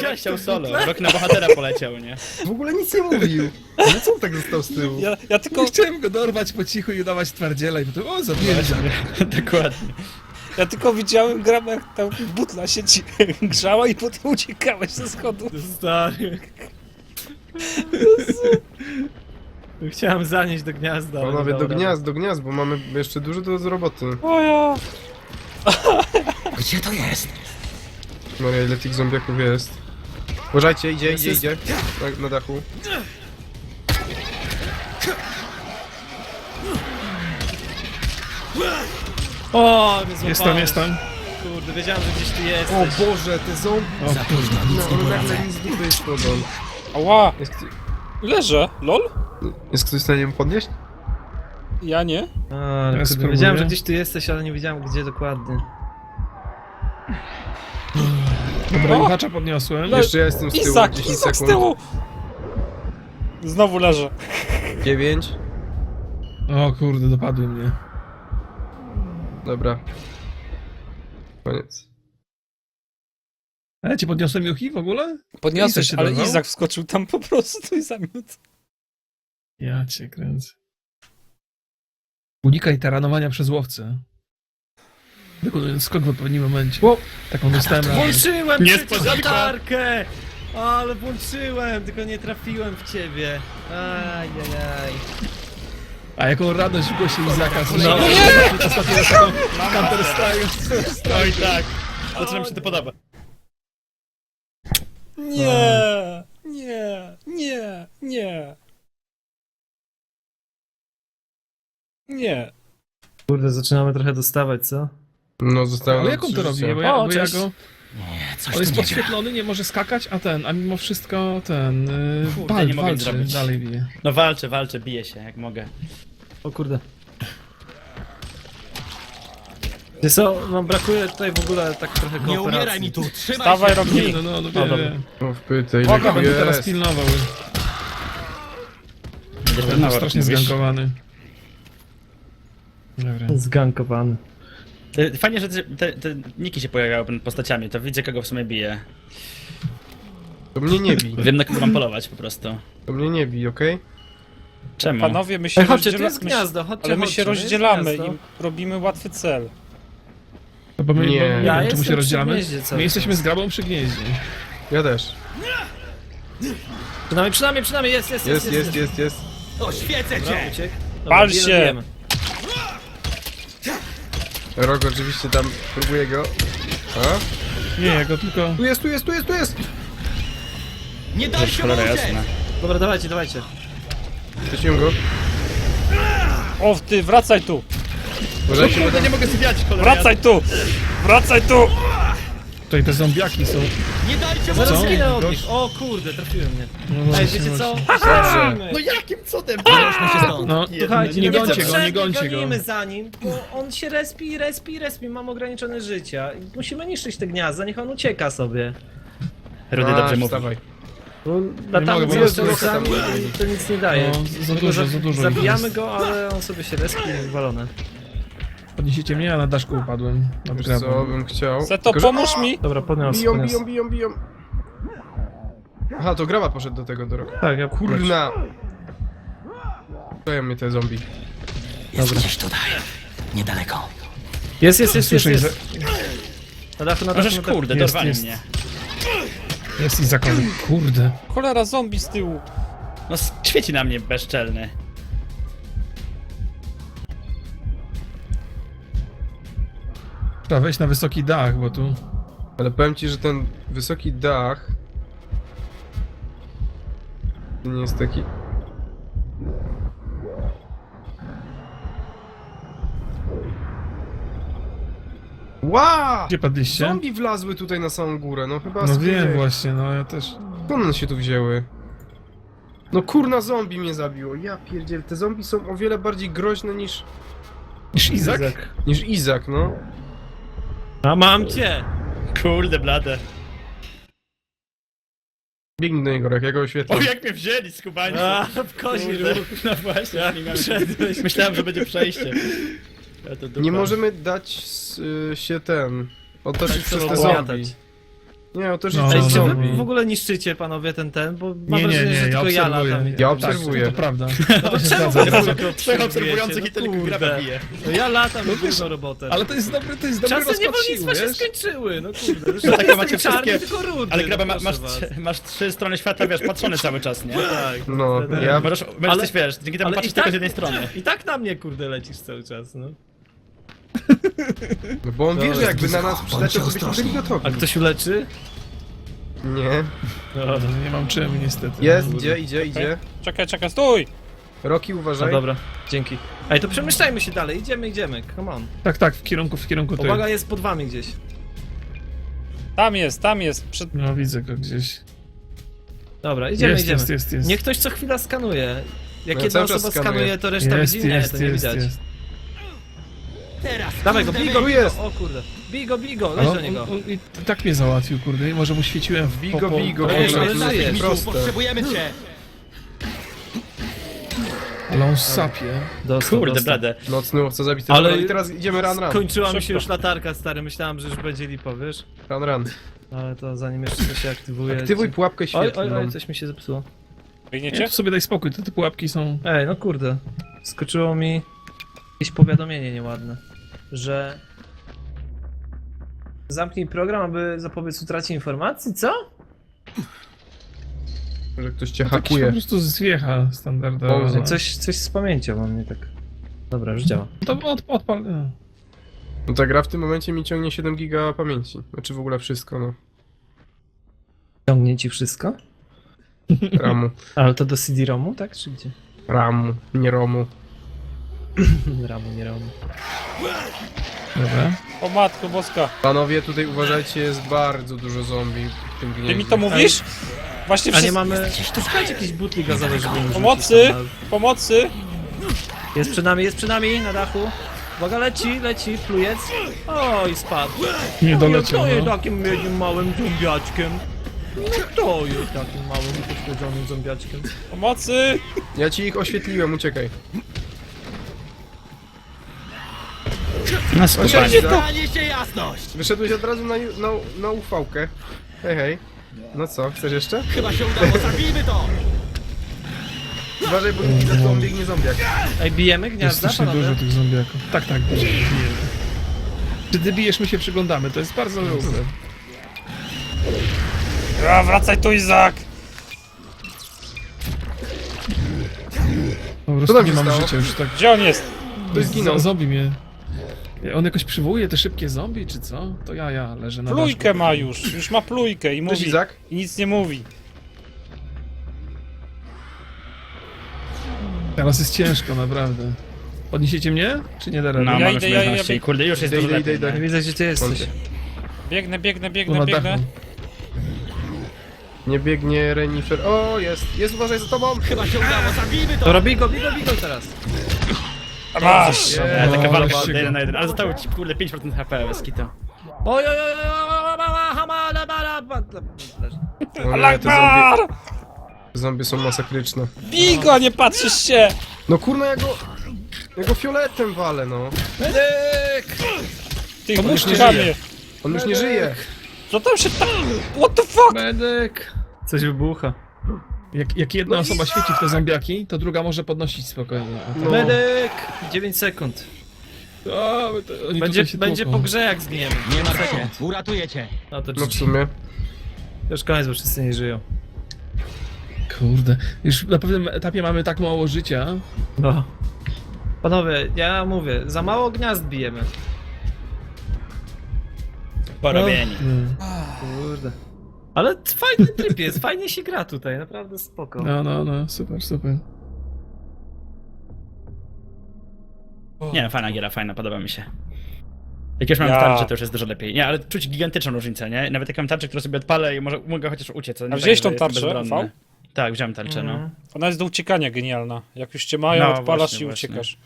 Chciał, chciał solo, rok na bohatera poleciał, nie? W ogóle nic nie mówił. No co on tak został z tyłu? Ja, ja tylko, Chciałem go dorwać po cichu i udawać twardziela i potem, o, zabiłem Dokładnie. ja tylko widziałem gram jak tam butla się ci grzała i potem uciekałeś ze schodów. Stary. Chciałem zanieść do gniazda. ale Panowie, nie do dałem gniazd, do gniazd, bo mamy jeszcze dużo do do roboty. O ja. Gdzie to jest? Maria, ile tych zombiaków jest? Uważajcie, idzie, idzie, idzie. Na, na dachu. O, mnie złapałeś. Jestem, jestem. Kurde, wiedziałem, że gdzieś tu jesteś. O Boże, te zombie... Za późno, nic No, nie one poradzę. nagle nic nie wyszło, Ała. Jest, kto- Leżę. Lol? jest ktoś w stanie ją podnieść? Ja nie. A, ale Ja kurde, spróbuję. wiedziałem, że gdzieś tu jesteś, ale nie wiedziałem gdzie dokładnie. Dobra, O! Juchacza podniosłem. Le- Jeszcze ja jestem z tyłu, Izak, 10 Izak z sekund. tyłu. Znowu leżę. 9. O kurde, dopadły mnie. Dobra. Koniec. A ja ci podniosłem Juchi w ogóle? Podniosłeś, się ale dorwał? Izak wskoczył tam po prostu i zamiótł. Ja cię kręcę. Unikaj taranowania przez łowcę. Wykonując skok w odpowiednim momencie. O! Taką dostałem radę. Włączyłem Niespodzianka. przecież latarkę! Ale włączyłem, tylko nie trafiłem w ciebie. Ajajaj. A jaką radość w głosie Izaka. No. Nie! Ostatnio raz taką Counter Strike. Oj tak. Zaczynam się to podoba. Nie, nie, nie, nie. Nie. Kurde, zaczynamy trochę dostawać, co? No, zostało Ale nam jak on trzy to robi? życia. Bo ja, O, bo ja cześć. go... Nie, coś On tu jest nie gra. podświetlony, nie może skakać, a ten, a mimo wszystko ten... Yy, Kurde, nie mogę walczy, zrobić. dalej bije. No walczę, walczę, biję się jak mogę. O kurde. Wiesz co, no brakuje tutaj w ogóle tak trochę kooperacji. Nie umieraj mi tu, trzymaj Dawaj, się! Rogi. No, no, no, dobra. wie, wie. O, wpytaj, ile Uwaga, tu Będę teraz jest. pilnował. Będziesz Będę pilnował, strasznie zgankowany. Dobra. Zgankowany. Fajnie, że te, te, te niki się pojawiały postaciami, to widzę kogo w sumie bije. To mnie nie bij. Wiem na kogo mam polować po prostu. To mnie nie bij, okej? Czemu? Panowie, my się Ej, chodźcie, tu rozdziela- jest my się- gniazdo, chodźcie, Ale my chodźcie, się tu jest rozdzielamy gniazdo. i robimy łatwy cel. No bo my, Nie. nie, bo, Ja wiem, czemu jestem się przy rozdzielamy. gnieździe cały My jesteśmy z grabą przy gnieździe. Ja też. Przynajmniej, przynajmniej, przynajmniej, jest, jest, Jest, jest, jest, jest. Oświecę Dobra, cię! uciekł. Pal się! Rok oczywiście tam próbuje go. A? Nie, ja go tylko... Tu jest, tu jest, tu jest, tu jest! Nie daj się Cholera uciec! jasna. Dobra, dawajcie, dawajcie. Wróciłem go. O, ty, wracaj tu! Uważajcie, bo tam... nie mogę cholera Wracaj tu! Wracaj tu! Tutaj te zombiaki są. Nie dajcie Zaraz Co? zginę od nich. O kurde, trafiłem mnie. No Ej, właśnie, wiecie co? Dobrze. No jakim cudem? Weźmy się stąd! No, Słuchajcie, nie no gońcie go, nie gońcie go. gonimy za nim, bo on się respi, respi, respi, mam ograniczone życia. I musimy niszczyć te gniazda, niech on ucieka sobie. Rudy dobrze mówi. Bo latamy mogę, z bo rozrzucami jest- i to nic nie daje. No, za Tylko, dużo, za dużo Zabijamy go, ale on sobie się respi i wywalone. Podniesiecie mnie, a na daszku upadłem. Wiesz co, bym chciał... Seto, Tylko, że- pomóż mi! Dobra, podniosę, Biją, podniosę. biją, biją, biją. Aha, to graba poszedł do tego, do roku. Tak, ja Kurna! Stoją mnie te zombie. Jest gdzieś tutaj. Niedaleko. Jest, jest, jest, jest, Słyszę, jest. Na dachu, na dachu, Możesz na dachu. kurde, Jest, dorwali jest. mnie. jest i zakon. Kurde. Cholera, zombie z tyłu. No świeci na mnie bezczelny. Trzeba wejść na wysoki dach, bo tu... Ale powiem ci, że ten wysoki dach... Nie jest taki... Ła! Gdzie padliście? Zombie wlazły tutaj na samą górę, no chyba... No wiem właśnie, no ja też... Skąd one się tu wzięły? No kurna zombie mnie zabiło, ja pierdziel, te zombie są o wiele bardziej groźne niż... Niż Izak? niż Izak, no. A mam cię! Kurde blade. Biegnij do niego, jak ja go oświetlę. O jak mnie wzięli skubańcy. A, w kozi Kurde. No właśnie, nie miałem... myślałem, że będzie przejście. Ja to dupa. Nie możemy dać s- y, się ten... Otoczyć przez te zombie. Nie, no to No, życie Ej, no, zombie. wy w ogóle niszczycie panowie ten ten? Bo mam Nie, nie, wrażenie, nie, że ja tylko ja obserwuję. latam. Ja Tak, obserwuję. To prawda. No to czemu zgadza. wy tylko Trzech obserwujecie? obserwujących i No tylko kurde. graba bije. No ja latam No i wiesz, robotę. Ale to jest dobry, to jest dobry Czasy rozkład sił, niewolnictwa się wiesz? skończyły, no kurde. Już No tak, nie macie czarny, wszystkie- tylko rudy. Ale graba, no ma, proszę masz, was. masz trzy strony świata, wiesz, patrzony cały czas, nie? Tak. No, ja... Możesz, możesz Ale- coś, wiesz, dzięki temu Ale patrzysz tylko tak- z jednej strony. I tak na mnie kurde lecisz cały czas, no. No bo on wie, że jakby na nas przyleciał, to byśmy byli gotowi. A ktoś uleczy? Nie. No, nie mam czym niestety. Jest, idzie, idzie, idzie. Czekaj, czekaj, stój! Roki, No uważaj. dobra, dzięki. Ej, to przemieszczajmy się dalej, idziemy, idziemy, come on. Tak, tak, w kierunku, w kierunku tej. Uwaga, jest pod wami gdzieś. Tam jest, tam jest. Przed... No widzę go gdzieś. Dobra, idziemy, jest, idziemy. jest, jest, jest. Niech ktoś co chwila skanuje. Jak No jedna cały czas osoba skanuję. skanuje, to reszta jest, widzi? Nie, jest, to nie jest, widać. jest. Teraz. Dawaj go, kurde, bij go, Tu bij go. jest. O kurde. Bij go, bij go, do niego. on, on i tak mnie załatwił, kurde. i Może mu świeciłem w Bigo, po- po- bigo, Ale bigo. ale to jest proste. potrzebujemy cię. Ale on sapie. Dostał, Kurde, dostał. blade. Nocny łowca zabity. Ale- Ale i teraz idziemy run, run. Skończyła mi się już latarka, stary, myślałem, że już będzie lipo, wiesz? Run, run. Ale to zanim jeszcze coś się aktywuje... Aktywuj pułapkę Oj, oj, świetlną. oj, coś mi się zepsuło. Nie, Biegniecie? to sobie daj spokój, te, te pułapki są... Ej, no kurde. Skoczyło mi jakieś powiadomienie nieładne, że... Zamknij program, aby zapobiec utracie informacji, co? Że ktoś cię Jakiś po hakuje. prostu zwiecha standardowa. Boże, Coś, coś z pamięcią mam nie tak. Dobra, już działa. To od, odpal... no. No ta gra w tym momencie mi ciągnie 7 giga pamięci. Znaczy w ogóle wszystko, no. Ciągnie ci wszystko? Ramu. Ale to do CD-ROMu, tak? Czy gdzie? Ramu, nie romu. Ramu, nie ROMu. Dobra. O matko boska. Panowie, tutaj uważajcie, jest bardzo dużo zombie w tym Ty gnieździe. mi to mówisz? Właśnie A nie wszyscy... mamy... Szukajcie jakiejś butli gazowej, żeby im Pomocy! rzucić tam na- Pomocy! Jest przed nami, jest przed nami, na dachu. Uwaga, leci, leci, plujec. Oj, spadł. Nie Kto doleciał, jest no. takim jednym małym zombiaczkiem? No kto jest takim małym, upośledzonym zombiaczkiem? Pomocy! Ja ci ich oświetliłem, uciekaj. No Osiądź spokojnie. to! Jasność. Wyszedłeś od razu na, na, na ufałkę. Hej, hej. No co, chcesz jeszcze? Chyba się udało, zabijmy to. Uważaj, bo tu widzę zombie biegnie zombiak. Ej, bijemy Jest gniazda, strasznie panowie? dużo tych zombiaków. Tak, tak, bijemy. bijemy. Czy ty bijesz, my się przyglądamy, to jest bardzo dobre. A, wracaj tu, Izak! Po Co prostu tam nie się mam stało? życia już tak. Gdzie on jest? Ktoś zginął. Z- Zombie mnie. On jakoś przywołuje te szybkie zombie, czy co? To ja, ja leżę na Plujkę daszku. ma już. Już ma plujkę i mówi. Izak. I nic nie mówi. Teraz jest ciężko, naprawdę. Podniesiecie mnie? Czy nie da rady? No, Ja idę, już ja- ja bieg- Kurde, już jest Idę, dużo idę, lepiej. idę, nie? idę. Widzę, gdzie ty jesteś. Biegnę, biegnę, Tu biegnę, na biegnę. dachu. Nie biegnie renifer. O, jest, jest, uważaj za tobą! Chyba się udało, zabijmy to. Dobra, bij go, bij go, bij go teraz. A masz! E, taka O, walka zobaczcie jeden go. na jeden, ale zostało ci kurde 5% HP, bez kitu. Oj, oj, oj, oj, oj, oj, oj, hamala, bala, ba- O nie, te zombie, zombie są masakryczne. Bij go, nie patrzysz się! No kurna, ja go... Ja go fioletem walę, no. Ty Pomóżcie, chłopie. On już nie żyje. Co tam się tam... What the fuck? Medyk! Coś wybucha. Jak, jak jedna osoba świeci w te zombiaki, to druga może podnosić spokojnie. A No. to- Medyk! 9 sekund. A, my to- oni Będzie, tutaj się będzie tłuką. po grze jak zgniemy. Nie martw się, uratuję cię. No to No w GG. sumie. Już koniec, bo wszyscy nie żyją. Kurde, już na pewnym etapie mamy tak mało życia. No. Panowie, ja mówię, za mało gniazd bijemy. Porobieni. Mm. Kurde. Ale fajny tryb jest, fajnie się gra tutaj, naprawdę spoko. No, no, no, super, super. Nie, no, fajna giera, fajna, podoba mi się. Jak już mam Ja. tarczę, to już jest dużo lepiej. Nie, ale czuć gigantyczną różnicę, nie? Nawet jak mam tarczę, którą sobie odpalę i może mogę chociaż uciec. nie A wziąłeś że tą jestem tarczę, bezbronny. V? Tak, wziąłem tarczę, no. Ona jest do uciekania genialna. Jak już cię mają, No, odpalasz właśnie, i właśnie. uciekasz.